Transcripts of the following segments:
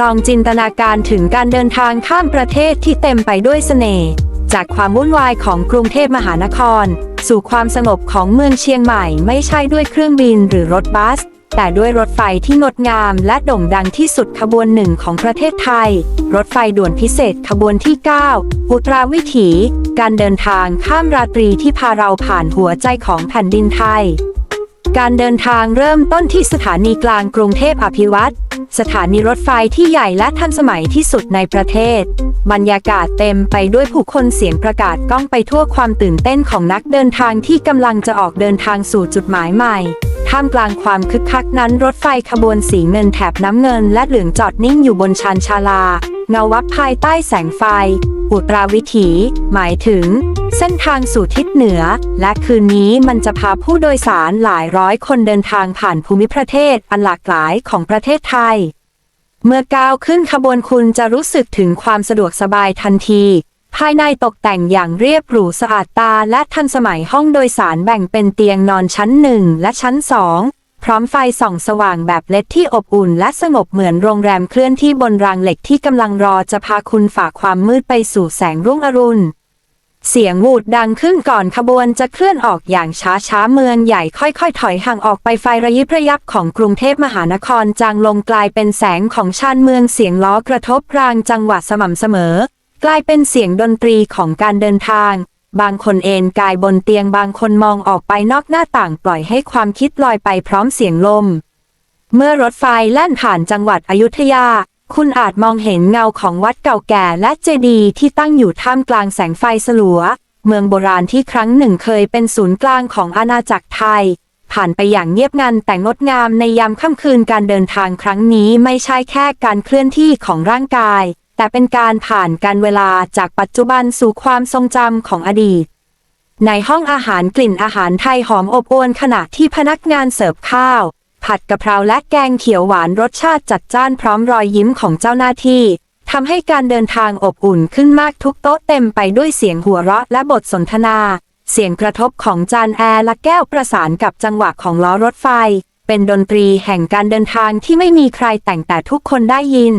ลองจินตนาการถึงการเดินทางข้ามประเทศที่เต็มไปด้วยเสน่ห์จากความวุ่นวายของกรุงเทพมหานคร สู่ความสงบของเมืองเชียงใหม่ ไม่ใช่ด้วยเครื่องบินหรือรถบัส แต่ด้วยรถไฟที่งดงามและโด่งดังที่สุดขบวนหนึ่งของประเทศไทย รถไฟด่วนพิเศษขบวนที่ 9 อุตราวิถี การเดินทางข้ามราตรีที่พาเราผ่านหัวใจของแผ่นดินไทย การเดินทางเริ่มต้นที่สถานีกลางกรุงเทพอภิวัตร สถานีรถไฟที่ใหญ่และทันสมัยที่สุดในประเทศ บรรยากาศเต็มไปด้วยผู้คนเสียงประกาศก้องไปทั่วความตื่นเต้นของนักเดินทางที่กำลังจะออกเดินทางสู่จุดหมายใหม่ ท่ามกลางความคึกคักนั้นรถไฟขบวนสีเงินแถบน้ำเงินและเหลืองจอดนิ่งอยู่บนชานชาลา เงาวับภายใต้แสงไฟ อุตราวิถี หมายถึง เส้นทางสู่ทิศเหนือ และคืนนี้มันจะพาผู้โดยสารหลายร้อยคนเดินทางผ่านภูมิประเทศอันหลากหลายของประเทศไทย เมื่อก้าวขึ้นขบวนคุณจะรู้สึกถึงความสะดวกสบายทันที ภายในตกแต่งอย่างเรียบหรูสะอาดตาและทันสมัยห้องโดยสารแบ่งเป็นเตียงนอนชั้นหนึ่งและชั้นสอง พร้อมไฟส่องสว่างแบบเล็ดที่อบอุ่นและสงบเหมือนโรงแรมเคลื่อนที่บนรางเหล็กที่กำลังรอจะพาคุณฝ่าความมืดไปสู่แสงรุ่งอรุณ เสียงวูดดังขึ้นก่อนขบวนจะเคลื่อนออกอย่างช้าช้าๆเมืองใหญ่ค่อยๆ ถอยห่างออกไปไฟระยิบระยับของกรุงเทพมหานครจางลงกลายเป็นแสงของชานเมืองเสียงล้อกระทบรางจังหวะสม่ำเสมอ กลายเป็นเสียงดนตรีของการเดินทาง บางคนเอนกายบนเตียงบางคนมองออกไปนอกหน้าต่างปล่อยให้ความคิดลอยไปพร้อมเสียงลม เมื่อรถไฟแล่นผ่านจังหวัดอยุธยา คุณอาจมองเห็นเงาของวัดเก่าแก่และเจดีย์ที่ตั้งอยู่ท่ามกลางแสงไฟสลัว เมืองโบราณที่ครั้งหนึ่งเคยเป็นศูนย์กลางของอาณาจักรไทย ผ่านไปอย่างเงียบงันแต่งดงามในยามค่ำคืนการเดินทางครั้งนี้ไม่ใช่แค่การเคลื่อนที่ของร่างกาย แต่เป็นการผ่านการเวลาจากปัจจุบันสู่ความทรงจำของอดีต ในห้องอาหารกลิ่นอาหารไทยหอมอบอวลขณะที่พนักงานเสิร์ฟข้าว ผัดกะเพราและแกงเขียวหวานรสชาติจัดจ้านพร้อมรอยยิ้มของเจ้าหน้าที่ทำให้การเดินทางอบอุ่นขึ้นมากทุกโต๊ะเต็มไปด้วยเสียงหัวเราะและบทสนทนา เสียงกระทบของจานแอร์และแก้วประสานกับจังหวะของล้อรถไฟ เป็นดนตรีแห่งการเดินทางที่ไม่มีใครแต่งแต่ทุกคนได้ยิน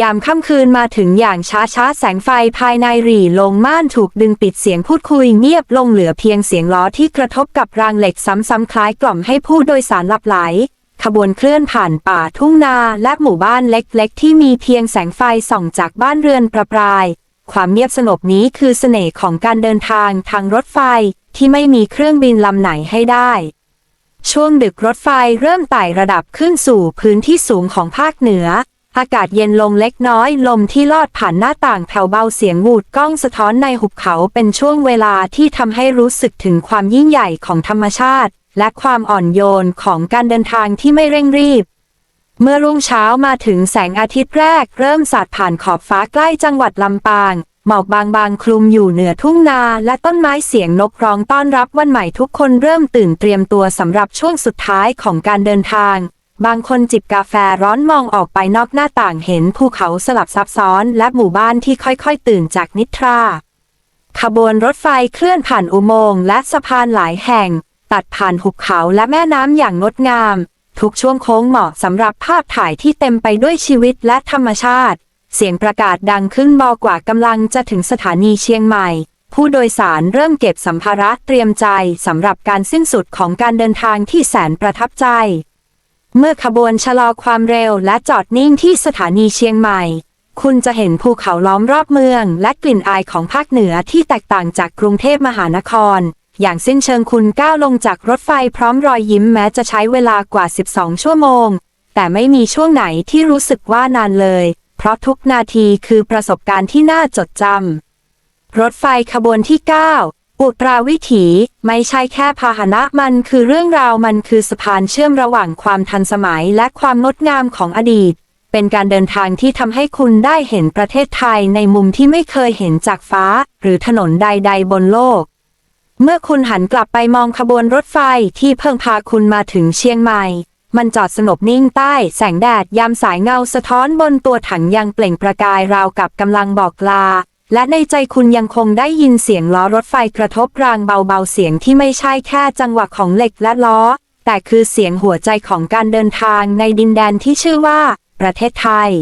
ยามค่ำคืนมาถึงอย่างช้าๆ แสงไฟภายในหรี่ลงม่านถูกดึงปิดเสียงพูดคุยเงียบลงเหลือเพียงเสียงล้อที่กระทบกับรางเหล็กซ้ำๆคล้ายกล่อมให้ผู้โดยสารหลับไหล ขบวนเคลื่อนผ่านป่าทุ่งนาและหมู่บ้านเล็กๆ ที่มีเพียงแสงไฟส่องจากบ้านเรือนประปราย ความเงียบสงบนี้คือเสน่ห์ของการเดินทางทางรถไฟที่ไม่มีเครื่องบินลำไหนให้ได้ ช่วงดึกรถไฟเริ่มไต่ระดับขึ้นสู่พื้นที่สูงของภาคเหนือ อากาศเย็นลงเล็กน้อยลมที่ลอดผ่านหน้าต่างแผ่วเบาเสียงวูดก้องสะท้อนในหุบเขาเป็นช่วงเวลาที่ทำให้รู้สึกถึงความยิ่งใหญ่ของธรรมชาติ และความอ่อนโยนของการเดินทางที่ไม่เร่งรีบ เมื่อรุ่งเช้ามาถึงแสงอาทิตย์แรก เริ่มสาดผ่านขอบฟ้าใกล้จังหวัดลำปาง หมอกบางๆ คลุมอยู่เหนือทุ่งนา และต้นไม้เสียงนกร้องต้อนรับวันใหม่ทุกคนเริ่มตื่นเตรียมตัวสำหรับช่วงสุดท้ายของการเดินทาง บางคนจิบกาแฟร้อนมองออกไปนอกหน้าต่างเห็นภูเขาสลับซับซ้อน และหมู่บ้านที่ค่อยๆ ตื่นจากนิทรา ขบวนรถไฟเคลื่อนผ่านอุโมงค์และสะพานหลายแห่ง ตัดผ่านหุบเขาและแม่น้ำอย่างงดงาม ทุกช่วงโค้งเหมาะสำหรับภาพถ่ายที่เต็มไปด้วยชีวิตและธรรมชาติ เสียงประกาศดังขึ้นบอกว่ากำลังจะถึงสถานีเชียงใหม่ ผู้โดยสารเริ่มเก็บสัมภาระเตรียมใจสำหรับการสิ้นสุดของการเดินทางที่แสนประทับใจ เมื่อขบวนชะลอความเร็วและจอดนิ่งที่สถานีเชียงใหม่ คุณจะเห็นภูเขาล้อมรอบเมือง และกลิ่นอายของภาคเหนือที่แตกต่างจากกรุงเทพมหานคร อย่างสิ้นเชิงคุณก้าวลงจากรถไฟพร้อมรอยยิ้มแม้จะใช้เวลากว่า 12 ชั่วโมง แต่ไม่มีช่วงไหนที่รู้สึกว่านานเลย เพราะทุกนาทีคือประสบการณ์ที่น่าจดจำ รถไฟขบวนที่ 9 อุตราวิถีไม่ใช่แค่พาหนะมันคือเรื่องราวมันคือสะพานเชื่อมระหว่างความทันสมัยและความงดงามของอดีต เป็นการเดินทางที่ทำให้คุณได้เห็นประเทศไทยในมุมที่ไม่เคยเห็นจากฟ้า หรือถนนใด ๆ บนโลก เมื่อคุณหันกลับไปมองขบวนรถไฟที่เพิ่งพาคุณมาถึงเชียงใหม่ มันจอดสงบนิ่งใต้แสงแดดยามสายเงาสะท้อนบนตัวถังยังเปล่งประกายราวกับกำลังบอกลา และในใจคุณยังคงได้ยินเสียงล้อรถไฟกระทบรางเบาๆเสียงที่ไม่ใช่แค่จังหวะของเหล็กและล้อ แต่คือเสียงหัวใจของการเดินทางในดินแดนที่ชื่อว่า ประเทศไทย